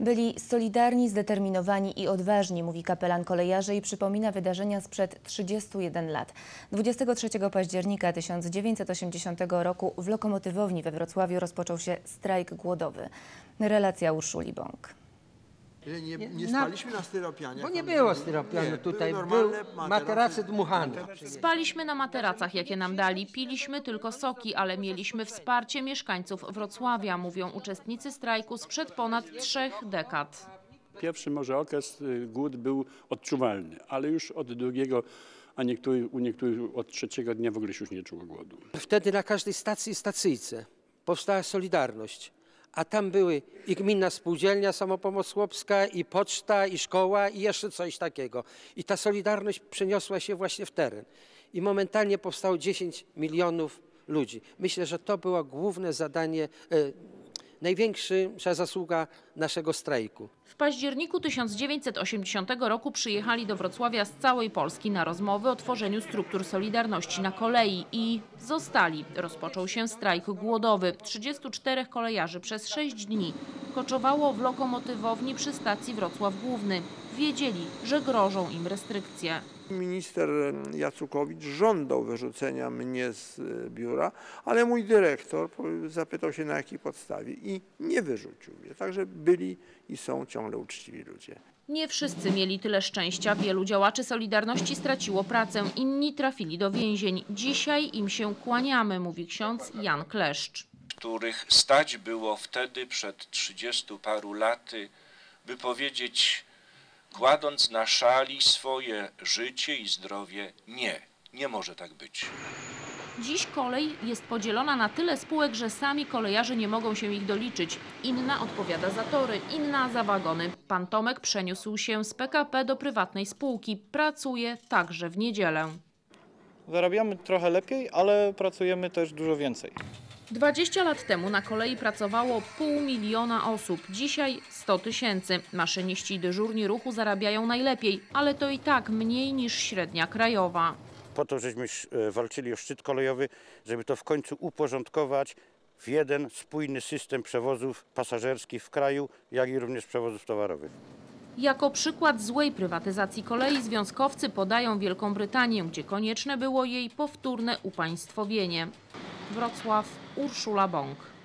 Byli solidarni, zdeterminowani i odważni, mówi kapelan kolejarzy i przypomina wydarzenia sprzed 31 lat. 23 października 1980 roku w lokomotywowni we Wrocławiu rozpoczął się strajk głodowy. Relacja Urszuli Bąk. Nie, nie, nie Na- spaliśmy na styropianie. Bo nie było styropianu nie, tutaj, były był materace dmuchane. Spaliśmy na materacach, jakie nam dali. Piliśmy tylko soki, ale mieliśmy wsparcie mieszkańców Wrocławia, mówią uczestnicy strajku sprzed ponad trzech dekad. Pierwszy może okres y, głód był odczuwalny, ale już od drugiego, a niektórych, u niektórych od trzeciego dnia w ogóle się już nie czuło głodu. Wtedy na każdej stacji i stacyjce powstała Solidarność. A tam były i gminna spółdzielnia samopomoc chłopska, i poczta, i szkoła, i jeszcze coś takiego. I ta Solidarność przeniosła się właśnie w teren. I momentalnie powstało 10 milionów ludzi. Myślę, że to było główne zadanie, e, największa zasługa naszego strajku. W październiku 1980 roku przyjechali do Wrocławia z całej Polski na rozmowy o tworzeniu struktur Solidarności na kolei i zostali. Rozpoczął się strajk głodowy. 34 kolejarzy przez 6 dni koczowało w lokomotywowni przy stacji Wrocław Główny. Wiedzieli, że grożą im restrykcje. Minister Jacukowicz żądał wyrzucenia mnie z y, biura, ale mój dyrektor zapytał się na jakiej podstawie i nie wyrzucił mnie. Także byli i są ciągle uczciwi ludzie. Nie wszyscy mieli tyle szczęścia. Wielu działaczy Solidarności straciło pracę, inni trafili do więzień. Dzisiaj im się kłaniamy, mówi ksiądz Jan Kleszcz. których stać było wtedy przed trzydziestu paru laty, by powiedzieć, kładąc na szali swoje życie i zdrowie, nie, nie może tak być. Dziś kolej jest podzielona na tyle spółek, że sami kolejarze nie mogą się ich doliczyć. Inna odpowiada za tory, inna za wagony. Pan Tomek przeniósł się z PKP do prywatnej spółki. Pracuje także w niedzielę. Zarabiamy trochę lepiej, ale pracujemy też dużo więcej. 20 lat temu na kolei pracowało pół miliona osób, dzisiaj 100 tysięcy. Maszyniści i dyżurni ruchu zarabiają najlepiej, ale to i tak mniej niż średnia krajowa. Po to, żeśmy e, walczyli o szczyt kolejowy, żeby to w końcu uporządkować w jeden spójny system przewozów pasażerskich w kraju, jak i również przewozów towarowych. Jako przykład złej prywatyzacji kolei związkowcy podają Wielką Brytanię, gdzie konieczne było jej powtórne upaństwowienie. Wrocław, Urszula Bąk.